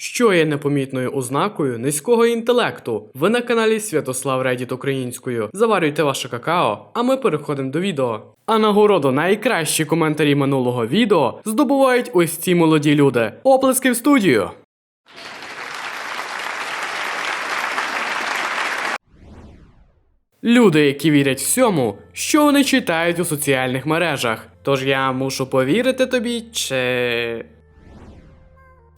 що є непомітною ознакою низького інтелекту. Ви на каналі Святослав Редіт українською. Заварюйте ваше какао, а ми переходимо до відео. А нагороду найкращі коментарі минулого відео здобувають ось ці молоді люди. Оплески в студію! Люди, які вірять всьому, що вони читають у соціальних мережах. Тож я мушу повірити тобі, чи.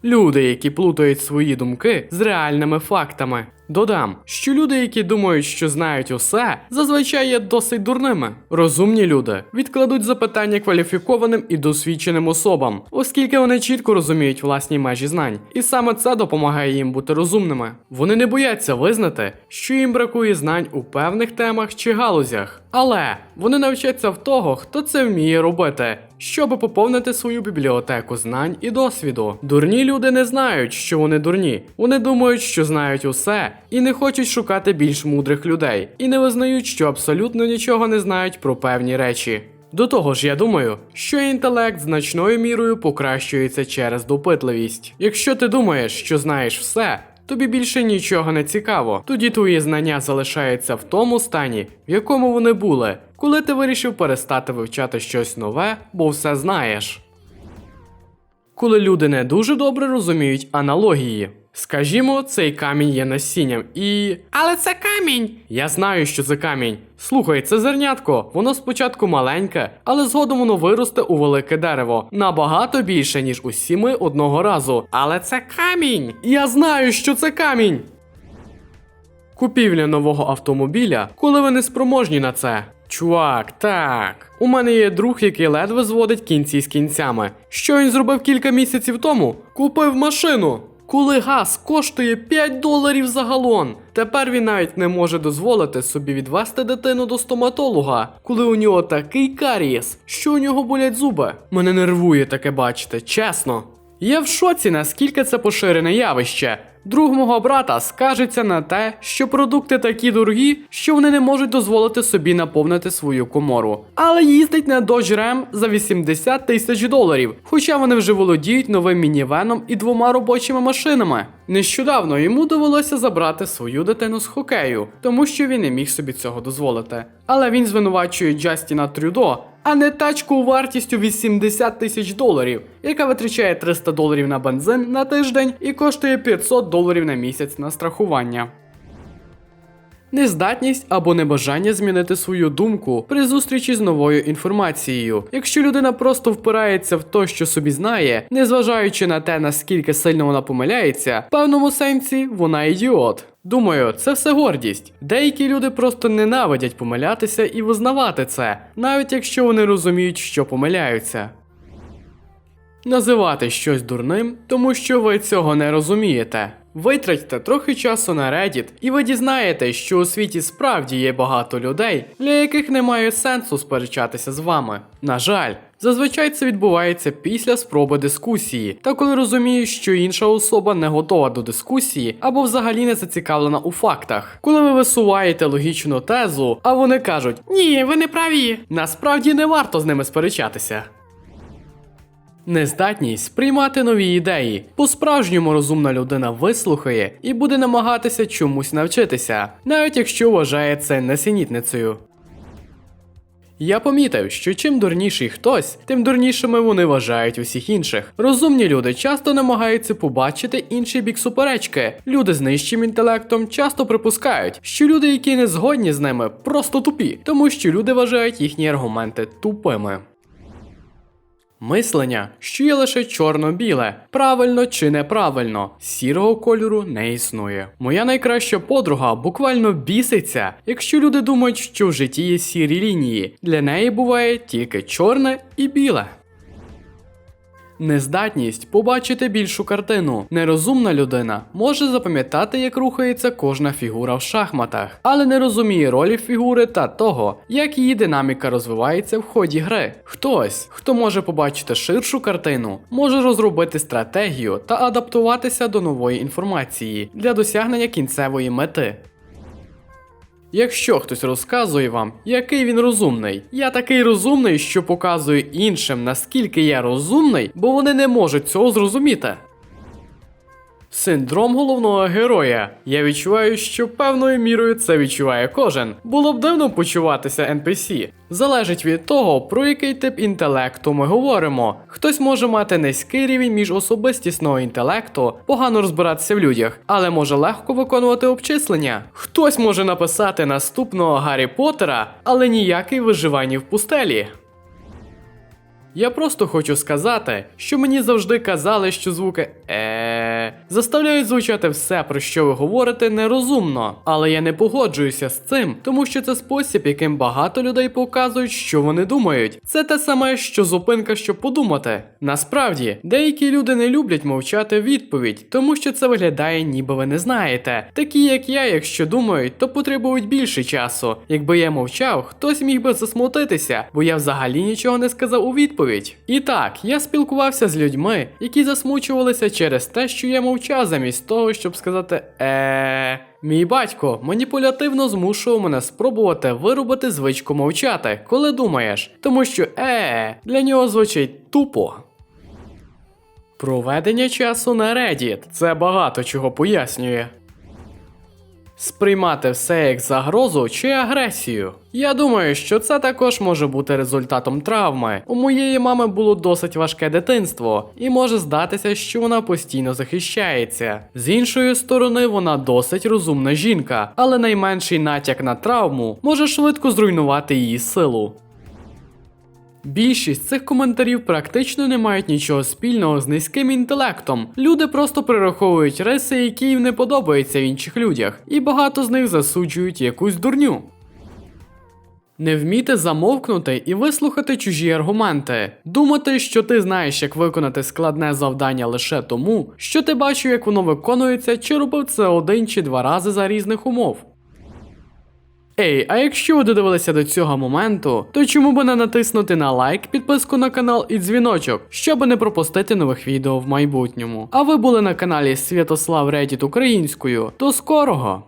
Люди, які плутають свої думки з реальними фактами. Додам, що люди, які думають, що знають усе, зазвичай є досить дурними. Розумні люди відкладуть запитання кваліфікованим і досвідченим особам, оскільки вони чітко розуміють власні межі знань, і саме це допомагає їм бути розумними. Вони не бояться визнати, що їм бракує знань у певних темах чи галузях, але вони навчаться в того, хто це вміє робити, щоб поповнити свою бібліотеку знань і досвіду. Дурні люди не знають, що вони дурні. Вони думають, що знають усе, і не хочуть шукати більш мудрих людей, і не визнають, що абсолютно нічого не знають про певні речі. До того ж, я думаю, що інтелект значною мірою покращується через допитливість. Якщо ти думаєш, що знаєш все, тобі більше нічого не цікаво. Тоді твої знання залишаються в тому стані, в якому вони були, коли ти вирішив перестати вивчати щось нове, бо все знаєш. Коли люди не дуже добре розуміють аналогії. Скажімо, цей камінь є насінням і. Але це камінь! Я знаю, що це камінь. Слухай, це зернятко. Воно спочатку маленьке, але згодом воно виросте у велике дерево. Набагато більше, ніж усі ми одного разу. Але це камінь! Я знаю, що це камінь! Купівля нового автомобіля, коли ви не спроможні на це. Чувак, так. У мене є друг, який ледве зводить кінці з кінцями. Що він зробив кілька місяців тому? Купив машину. Коли газ коштує 5 доларів за галон. Тепер він навіть не може дозволити собі відвести дитину до стоматолога, коли у нього такий карієс, що у нього болять зуби. Мене нервує таке бачити, чесно. Я в шоці, наскільки це поширене явище. Друг мого брата скажеться на те, що продукти такі дорогі, що вони не можуть дозволити собі наповнити свою комору. Але їздить на Dodge Ram за 80 тисяч доларів, хоча вони вже володіють новим мінівеном і двома робочими машинами. Нещодавно йому довелося забрати свою дитину з хокею, тому що він не міг собі цього дозволити. Але він звинувачує Джастіна Трюдо, а не тачку вартістю 80 тисяч доларів, яка витрачає 300 доларів на бензин на тиждень і коштує 500 доларів на місяць на страхування. Нездатність або небажання змінити свою думку при зустрічі з новою інформацією. Якщо людина просто впирається в те, що собі знає, незважаючи на те, наскільки сильно вона помиляється, в певному сенсі вона ідіот. Думаю, це все гордість. Деякі люди просто ненавидять помилятися і визнавати це, навіть якщо вони розуміють, що помиляються. Називати щось дурним, тому що ви цього не розумієте. Витратьте трохи часу на Reddit, і ви дізнаєте, що у світі справді є багато людей, для яких немає сенсу сперечатися з вами. На жаль, зазвичай це відбувається після спроби дискусії, та коли розумієш, що інша особа не готова до дискусії або взагалі не зацікавлена у фактах. Коли ви висуваєте логічну тезу, а вони кажуть: Ні, ви не праві. Насправді не варто з ними сперечатися. Нездатність сприймати нові ідеї. По-справжньому розумна людина вислухає і буде намагатися чомусь навчитися, навіть якщо вважає це несенітницею. Я помітив, що чим дурніший хтось, тим дурнішими вони вважають усіх інших. Розумні люди часто намагаються побачити інший бік суперечки. Люди з нижчим інтелектом часто припускають, що люди, які не згодні з ними, просто тупі, тому що люди вважають їхні аргументи тупими. Мислення, що є лише чорно-біле, правильно чи неправильно, сірого кольору не існує. Моя найкраща подруга буквально біситься, якщо люди думають, що в житті є сірі лінії. Для неї буває тільки чорне і біле. Нездатність побачити більшу картину. Нерозумна людина може запам'ятати, як рухається кожна фігура в шахматах, але не розуміє ролі фігури та того, як її динаміка розвивається в ході гри. Хтось, хто може побачити ширшу картину, може розробити стратегію та адаптуватися до нової інформації для досягнення кінцевої мети. Якщо хтось розказує вам, який він розумний, я такий розумний, що показую іншим, наскільки я розумний, бо вони не можуть цього зрозуміти. Синдром головного героя. Я відчуваю, що певною мірою це відчуває кожен. Було б дивно почуватися NPC. Залежить від того, про який тип інтелекту ми говоримо. Хтось може мати низький рівень міжособистісного інтелекту, погано розбиратися в людях, але може легко виконувати обчислення. Хтось може написати наступного Гаррі Поттера, але ніякий виживання в пустелі. Я просто хочу сказати, що мені завжди казали, що звуки е заставляють звучати все, про що ви говорите, нерозумно. Але я не погоджуюся з цим, тому що це спосіб, яким багато людей показують, що вони думають. Це те саме, що зупинка, щоб подумати. Насправді, деякі люди не люблять мовчати відповідь, тому що це виглядає, ніби ви не знаєте. Такі, як я, якщо думають, то потребують більше часу. Якби я мовчав, хтось міг би засмутитися, бо я взагалі нічого не сказав у відповідь. І так, я спілкувався з людьми, які засмучувалися через те, що я мовчав замість того, щоб сказати е. Мій батько маніпулятивно змушував мене спробувати виробити звичку мовчати, коли думаєш, тому що е для нього звучить тупо. Проведення часу на Reddit – це багато чого пояснює. Сприймати все як загрозу чи агресію. Я думаю, що це також може бути результатом травми. У моєї мами було досить важке дитинство, і може здатися, що вона постійно захищається. З іншої сторони, вона досить розумна жінка, але найменший натяк на травму може швидко зруйнувати її силу. Більшість цих коментарів практично не мають нічого спільного з низьким інтелектом. Люди просто перераховують риси, які їм не подобаються в інших людях, і багато з них засуджують якусь дурню. Не вміти замовкнути і вислухати чужі аргументи, думати, що ти знаєш, як виконати складне завдання лише тому, що ти бачив, як воно виконується, чи робив це один чи два рази за різних умов. Ей, а якщо ви додивилися до цього моменту, то чому би не натиснути на лайк, підписку на канал і дзвіночок, щоб не пропустити нових відео в майбутньому. А ви були на каналі Святослав Редіт українською. До скорого!